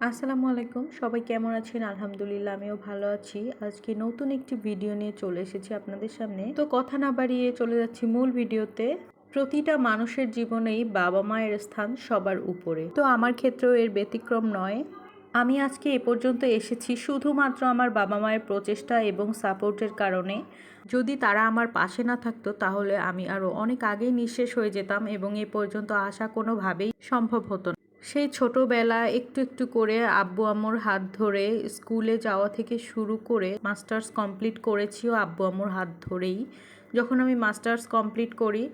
আসসালামু আলাইকুম। সবাই কেমন আছেন? আলহামদুলিল্লাহ, আমিও ভালো আছি। আজকে নতুন একটি ভিডিও নিয়ে চলে এসেছি আপনাদের সামনে। তো কথা না বাড়িয়ে চলে যাচ্ছি মূল ভিডিওতে। প্রতিটা মানুষের জীবনেই বাবা মায়ের স্থান সবার উপরে। তো আমার ক্ষেত্রেও এর ব্যতিক্রম নয়। আমি আজকে এ পর্যন্ত এসেছি শুধুমাত্র আমার বাবা মায়ের প্রচেষ্টা এবং সাপোর্টের কারণে। যদি তারা আমার পাশে না থাকতো, তাহলে আমি আরও অনেক আগেই নিঃশেষ হয়ে যেতাম এবং এ পর্যন্ত আসা কোনোভাবেই সম্ভব হতো সেই ছোটবেলা একটু একটু করে আব্বু আম্মুর হাত ধরে স্কুলে যাওয়া থেকে শুরু করে মাস্টার্স কমপ্লিট করেছিও আব্বু আম্মুর হাত ধরেই। যখন আমি মাস্টার্স কমপ্লিট করি,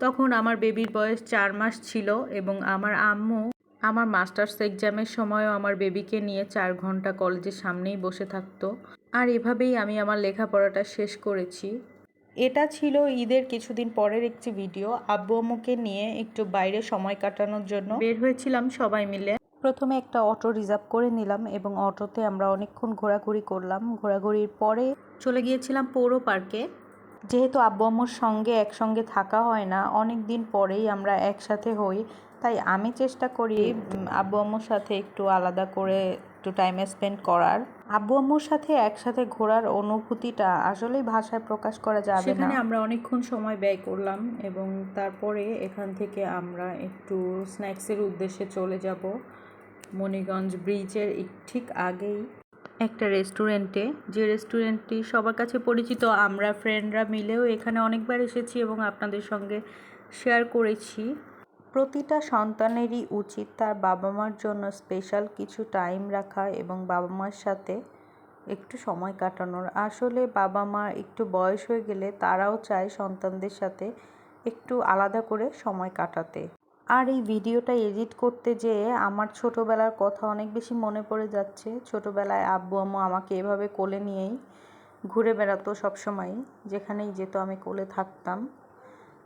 তখন আমার বেবির বয়স চার মাস ছিল এবং আমার আম্মু আমার মাস্টার্স এক্সামের সময়ও আমার বেবিকে নিয়ে চার ঘণ্টা কলেজের সামনেই বসে থাকতো। আর এভাবেই আমি আমার লেখাপড়াটা শেষ করেছি। এটা ছিল ঈদের কিছুদিন পরের একটি ভিডিও। আব্বু আম্মুকে নিয়ে একটু বাইরে সময় কাটানোর জন্য বের হয়েছিলাম সবাই মিলে। প্রথমে একটা অটো রিজার্ভ করে নিলাম এবং অটোতে আমরা অনেকক্ষণ ঘোরাঘুরি করলাম। ঘোরাঘুরির পরে চলে গিয়েছিলাম পৌর পার্কে। যেহেতু আব্বু আম্মুর সঙ্গে একসঙ্গে থাকা হয় না, অনেক দিন পরেই আমরা একসাথে হই। তাই আমি চেষ্টা করি আব্বু আম্মুর সাথে একটু আলাদা করে একটু টাইম স্পেন্ড করার। আব্বু আম্মুর সাথে একসাথে ঘোরার অনুভূতিটা আসলেই ভাষায় প্রকাশ করা যাবে সেখানে আমরা অনেকক্ষণ সময় ব্যয় করলাম এবং তারপরে এখান থেকে আমরা একটু স্ন্যাক্সের উদ্দেশ্যে চলে যাব মণিগঞ্জ ব্রিজের ঠিক আগেই একটা রেস্টুরেন্টে যে রেস্টুরেন্টটি সবার কাছে পরিচিত, আমরা ফ্রেন্ডরা মিলেও এখানে অনেকবার এসেছি এবং আপনাদের সঙ্গে শেয়ার করেছি। প্রতিটা সন্তানেরই উচিত তার বাবা মার জন্য স্পেশাল কিছু টাইম রাখা এবং বাবা মার সাথে একটু সময় কাটানোর। আসলে বাবা মা একটু বয়স হয়ে গেলে তারাও চায় সন্তানদের সাথে একটু আলাদা করে সময় কাটাতে। আর এই ভিডিওটা এডিট করতে যেয়ে আমার ছোটোবেলার কথা অনেক বেশি মনে পড়ে যাচ্ছে। ছোটোবেলায় আব্বু, আম্মু আমাকে এভাবে কোলে নিয়েই ঘুরে বেড়াতো সবসময়, যেখানেই যেত আমি কোলে থাকতাম।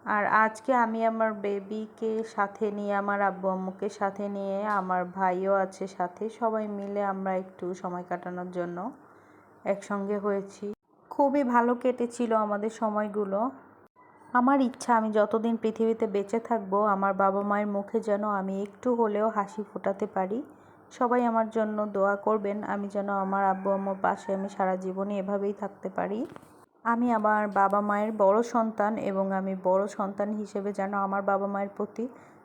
আর আজকে আমি আমার বেবিকে সাথে নিয়ে, আমার আব্বু আম্মুকে সাথে নিয়ে, আমার ভাইও আছে সাথে, সবাই মিলে আমরা একটু সময় কাটানোর জন্য একসঙ্গে হয়েছি। খুবই ভালো কেটেছিল আমাদের সময়গুলো। আমার ইচ্ছা, আমি যতদিন পৃথিবীতে বেঁচে থাকব, আমার বাবা মায়ের মুখে যেন আমি একটু হলেও হাসি ফোটাতে পারি। সবাই আমার জন্য দোয়া করবেন, আমি যেন আমার আব্বু আম্মুর পাশে আমি সারা জীবনই এভাবেই থাকতে পারি। আমি আমার বাবা মায়ের বড় সন্তান এবং আমি বড় সন্তান হিসেবে যেন আমার বাবা মায়ের প্রতি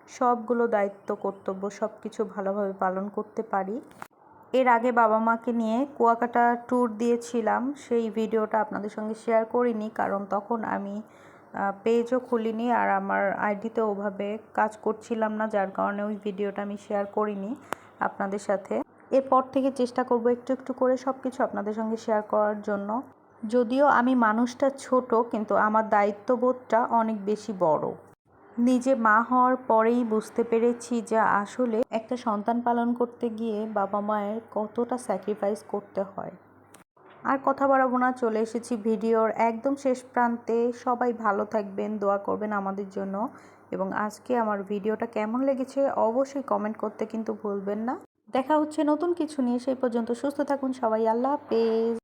সবগুলো দায়িত্ব, কর্তব্য সব কিছু ভালোভাবে পালন করতে পারি। এর আগে বাবা মাকে নিয়ে কুয়াকাটা ট্যুর দিয়েছিলাম। সেই ভিডিওটা আপনাদের সঙ্গে শেয়ার করিনি কারণ তখন আমি পেজও খুলিনি আর আমার আইডিতে ওভাবে কাজ করছিলাম না যার কারণে ওই ভিডিওটা আমি শেয়ার করিনি আপনাদের সাথে। এরপর থেকে চেষ্টা করব একটু একটু করে সব কিছু আপনাদের সঙ্গে শেয়ার করার জন্য। যদিও আমি মানুষটা ছোট, কিন্তু আমার দায়িত্ববোধটা অনেক বেশি বড়। নিজে মা হওয়ার পরেই বুঝতে পেরেছি যে আসলে একটা সন্তান পালন করতে গিয়ে বাবা মায়ের কতটা স্যাক্রিফাইস করতে হয়। আর কথা বাড়াবো না, চলে এসেছি ভিডিওর একদম শেষ প্রান্তে। সবাই ভালো থাকবেন, দোয়া করবেন আমাদের জন্য। এবং আজকে আমার ভিডিওটা কেমন লেগেছে অবশ্যই কমেন্ট করতে কিন্তু ভুলবেন না। দেখা হচ্ছে নতুন কিছু নিয়ে, সেই পর্যন্ত সুস্থ থাকুন সবাই, আল্লাহ হাফেজ।